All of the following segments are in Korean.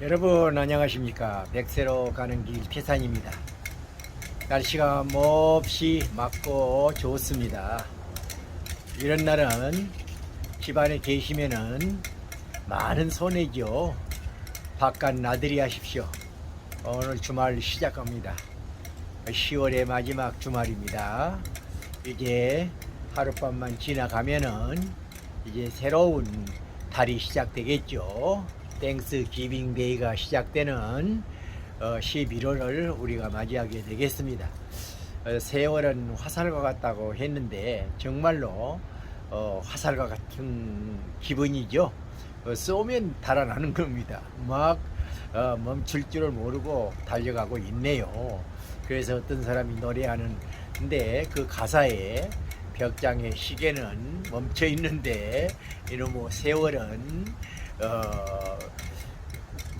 여러분 안녕하십니까? 백세로 가는 길 태산입니다. 날씨가 몹시 맑고 좋습니다. 이런 날은 집안에 계시면은 많은 손해죠. 바깥 나들이 하십시오. 오늘 주말 시작합니다. 10월의 마지막 주말입니다. 이제 하룻밤만 지나가면은 이제 새로운 달이 시작되겠죠. 땡스 기빙 데이가 시작되는 어, 11월을 우리가 맞이하게 되겠습니다. 어, 세월은 화살과 같다고 했는데 정말로 어, 화살과 같은 기분이죠. 어, 쏘면 달아나는 겁니다. 막 어, 멈출 줄을 모르고 달려가고 있네요. 그래서 어떤 사람이 노래하는 근데 그 가사에 벽장의 시계는 멈춰 있는데 이놈의 뭐 세월은 어,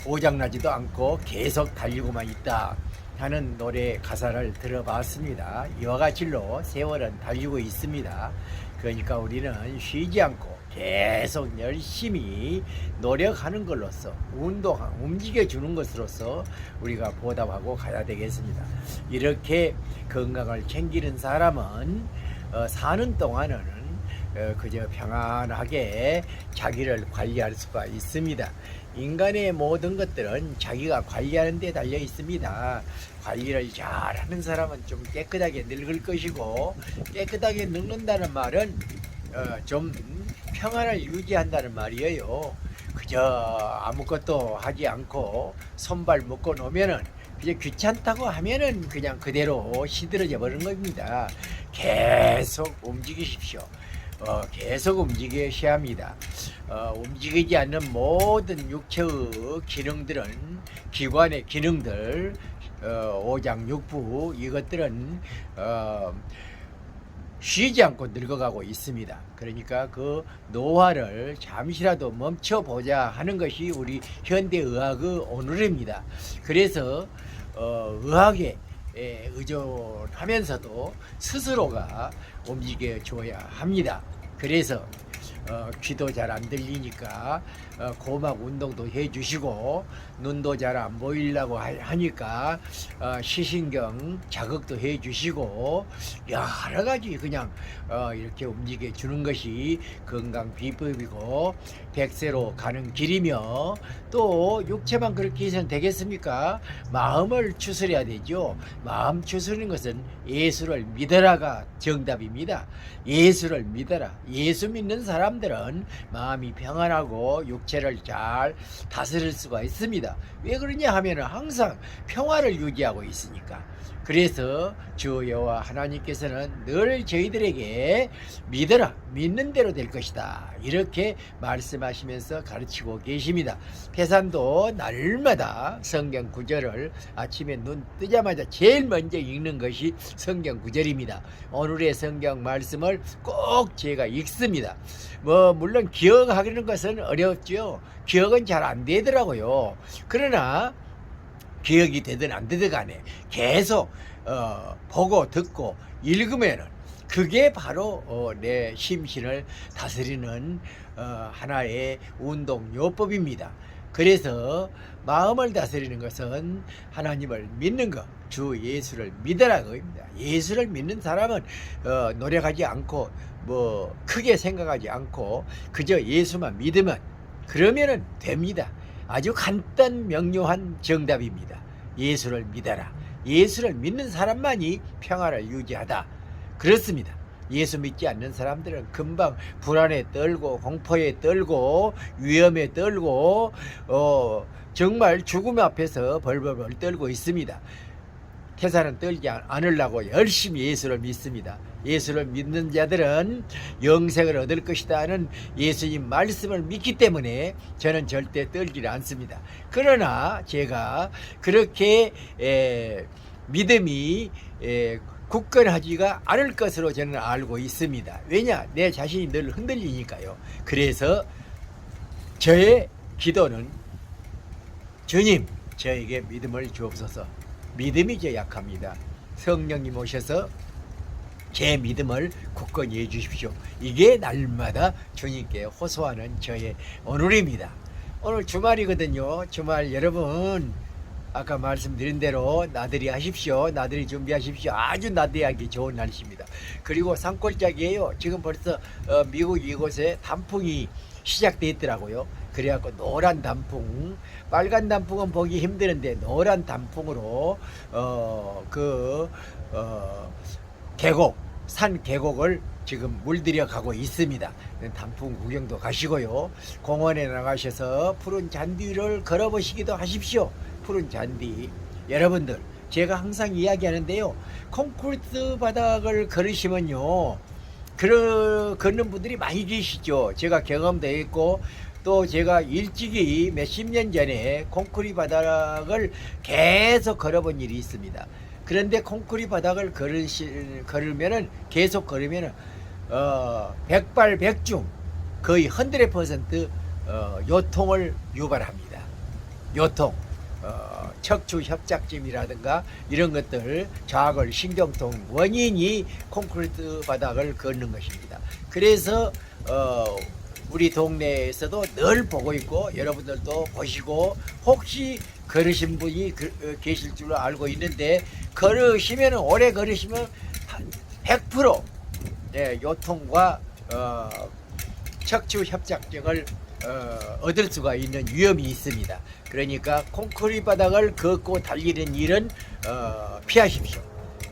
오장나지도 않고 계속 달리고만 있다 하는 노래 가사를 들어봤습니다. 이와 같이로 세월은 달리고 있습니다. 그러니까 우리는 쉬지 않고 계속 열심히 노력하는 걸로써 운동, 움직여 주는 것으로서 우리가 보답하고 가야 되겠습니다. 이렇게 건강을 챙기는 사람은 어, 사는 동안은 어, 그저 평안하게 자기를 관리할 수가 있습니다. 인간의 모든 것들은 자기가 관리하는 데 달려 있습니다. 관리를 잘 하는 사람은 좀 깨끗하게 늙을 것이고 깨끗하게 늙는다는 말은 어, 좀 평안을 유지한다는 말이에요. 그저 아무것도 하지 않고 손발 묶어 놓으면은 이제 귀찮다고 하면은 그냥 그대로 시들어져 버리는 겁니다. 계속 움직이십시오. 어, 계속 움직이셔야 합니다. 어, 움직이지 않는 모든 육체의 기능들은 기관의 기능들, 어, 오장육부 이것들은 어, 쉬지 않고 늙어가고 있습니다. 그러니까 그 노화를 잠시라도 멈춰보자 하는 것이 우리 현대의학의 오늘입니다. 그래서 어, 의학에 에 의존하면서도 스스로가 움직여 줘야 합니다. 그래서 어, 귀도 잘 안 들리니까 어, 고막 운동도 해주시고 눈도 잘 안 보이려고 하- 하니까 어, 시신경 자극도 해주시고 여러 가지 그냥 어, 이렇게 움직여 주는 것이 건강 비법이고 백세로 가는 길이며 또 육체만 그렇게 해서는 되겠습니까? 마음을 추스려야 되죠. 마음 추스리는 것은 예수를 믿어라가 정답입니다. 예수를 믿어라. 예수 믿는 사람 들은 마음이 평안하고 육체를 잘 다스릴 수가 있습니다. 왜 그러냐 하면 항상 평화를 유지하고 있으니까. 그래서 주 여호와 하나님께서는 늘 저희들에게 믿어라 믿는 대로 될 것이다 이렇게 말씀하시면서 가르치고 계십니다. 태산도 날마다 성경 구절을 아침에 눈 뜨자마자 제일 먼저 읽는 것이 성경 구절입니다. 오늘의 성경 말씀을 꼭 제가 읽습니다. 뭐 물론 기억하는 것은 어렵죠. 기억은 잘 안 되더라고요. 그러나 기억이 되든 안 되든 간에 계속 어, 보고 듣고 읽으면은 그게 바로 어, 내 심신을 다스리는 어, 하나의 운동 요법입니다. 그래서 마음을 다스리는 것은 하나님을 믿는 것, 주 예수를 믿으라 그입니다. 예수를 믿는 사람은 어, 노력하지 않고 뭐 크게 생각하지 않고 그저 예수만 믿으면 그러면은 됩니다. 아주 간단 명료한 정답입니다. 예수를 믿어라. 예수를 믿는 사람만이 평화를 유지하다. 그렇습니다. 예수 믿지 않는 사람들은 금방 불안에 떨고 공포에 떨고 위험에 떨고 어 정말 죽음 앞에서 벌벌벌 떨고 있습니다. 태사는 떨지 않- 않으려고 열심히 예수를 믿습니다. 예수를 믿는 자들은 영생을 얻을 것이다 하는 예수님 말씀을 믿기 때문에 저는 절대 떨지를 않습니다. 그러나 제가 그렇게 에, 믿음이 에, 굳건하지가 않을 것으로 저는 알고 있습니다. 왜냐? 내 자신이 늘 흔들리니까요. 그래서 저의 기도는 주님, 저에게 믿음을 주옵소서. 믿음이 제 약합니다. 성령님 오셔서 제 믿음을 굳건히 해주십시오. 이게 날마다 주님께 호소하는 저의 오늘입니다. 오늘 주말이거든요. 주말 여러분 아까 말씀드린 대로 나들이 하십시오. 나들이 준비하십시오. 아주 나들이하기 좋은 날씨입니다. 그리고 산골짜기예요. 지금 벌써 어, 미국 이곳에 단풍이 시작돼 있더라고요. 그래갖고 노란 단풍, 빨간 단풍은 보기 힘드는데 노란 단풍으로 어그 어, 계곡, 산 계곡을 지금 물들여 가고 있습니다. 단풍 구경도 가시고요. 공원에 나가셔서 푸른 잔디 위를 걸어보시기도 하십시오. 푸른 잔디. 여러분들, 제가 항상 이야기하는데요. 콘크리트 바닥을 걸으시면요. 그러, 걷는 분들이 많이 계시죠. 제가 경험도 있고, 또 제가 일찍이 몇십 년 전에 콘크리트 바닥을 계속 걸어본 일이 있습니다. 그런데 콘크리트 바닥을 걸으시, 걸으면은 계속 걸으면은 어, 백발백중 거의 100% 어, 요통을 유발합니다. 요통, 어, 척추 협착증이라든가 이런 것들 좌골 신경통 원인이 콘크리트 바닥을 걷는 것입니다. 그래서 어, 우리 동네에서도 늘 보고 있고 여러분들도 보시고 혹시 걸으신 분이 그- 어, 계실 줄 알고 있는데 걸으시면 오래 걸으시면 한 100% 예, 요통과 어, 척추 협착증을 어, 얻을 수가 있는 위험이 있습니다. 그러니까 콘크리트 바닥을 걷고 달리는 일은 어, 피하십시오.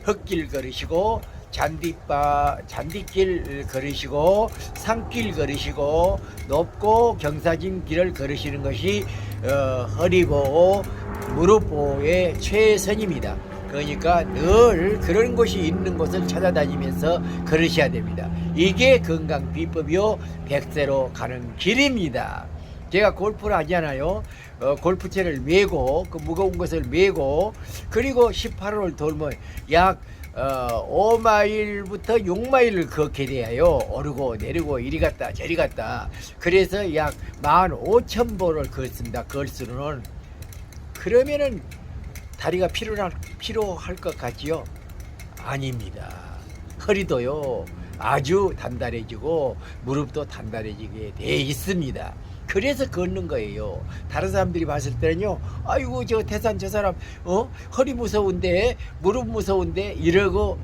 흙길 걸으시고 잔디바 잔디길 걸으시고 산길 걸으시고 높고 경사진 길을 걸으시는 것이 어, 허리 보호 무릎 보호의 최선입니다. 그러니까 늘 그런 곳이 있는 곳을 찾아다니면서 걸으셔야 됩니다. 이게 건강 비법이요 백세로 가는 길입니다. 제가 골프를 하잖아요. 어, 골프채를 메고 그 무거운 것을 메고 그리고 18호를 돌면 약 어, 5마일부터 6마일을 걷게 돼요. 오르고 내리고 이리 갔다 저리 갔다. 그래서 약 15,000보를 걷습니다. 걸수는 그러면은 다리가 필요할, 필요할 것 같지요? 아닙니다. 허리도요, 아주 단단해지고, 무릎도 단단해지게 돼 있습니다. 그래서 걷는 거예요. 다른 사람들이 봤을 때는요, 아이고, 저 태산 저 사람, 어? 허리 무서운데, 무릎 무서운데, 이러고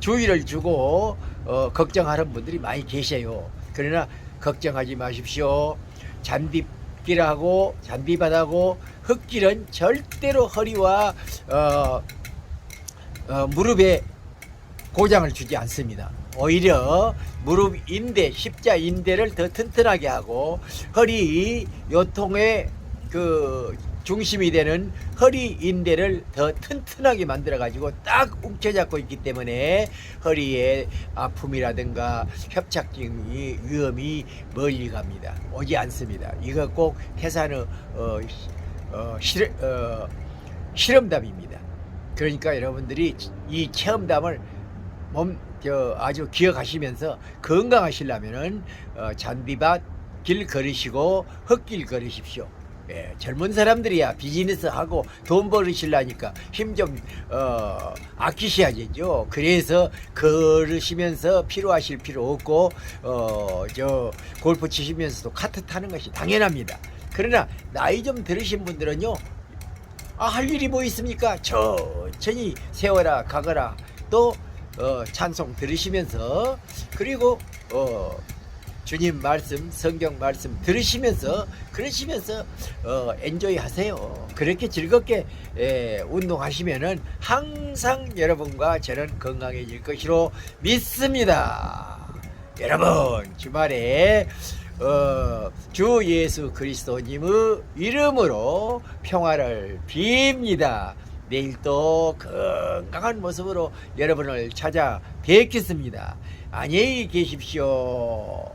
주의를 주고, 어, 걱정하는 분들이 많이 계셔요. 그러나, 걱정하지 마십시오. 잔디 길하고, 잔디바닥하고, 흙길은 절대로 허리와, 어, 어, 무릎에 고장을 주지 않습니다. 오히려 무릎 인대, 십자 인대를 더 튼튼하게 하고 허리 요통의 그 중심이 되는 허리 인대를 더 튼튼하게 만들어 가지고 딱 움켜잡고 있기 때문에 허리의 아픔이라든가 협착증이 위험이 멀리 갑니다. 오지 않습니다. 이거 꼭 태산의 어, 어, 실, 어, 실험담입니다. 그러니까 여러분들이 이 체험담을 몸, 저, 아주 기억하시면서 건강하시려면은 어, 잔디밭 길 걸으시고 흙길 걸으십시오. 예, 젊은 사람들이야 비즈니스 하고 돈 벌으시려니까 힘 좀 어, 아끼셔야죠. 그래서 걸으시면서 필요하실 필요 없고 어, 저 골프 치시면서도 카트 타는 것이 당연합니다. 그러나 나이 좀 들으신 분들은요 아, 할 일이 뭐 있습니까? 천천히 세워라 가거라 또 어, 찬송 들으시면서 그리고 어, 주님 말씀 성경 말씀 들으시면서 그러시면서 어, 엔조이 하세요. 그렇게 즐겁게 에, 운동하시면은 항상 여러분과 저는 건강해질 것이로 믿습니다. 여러분 주말에 어, 주 예수 그리스도님의 이름으로 평화를 빕니다. 내일 또 건강한 모습으로 여러분을 찾아 뵙겠습니다. 안녕히 계십시오.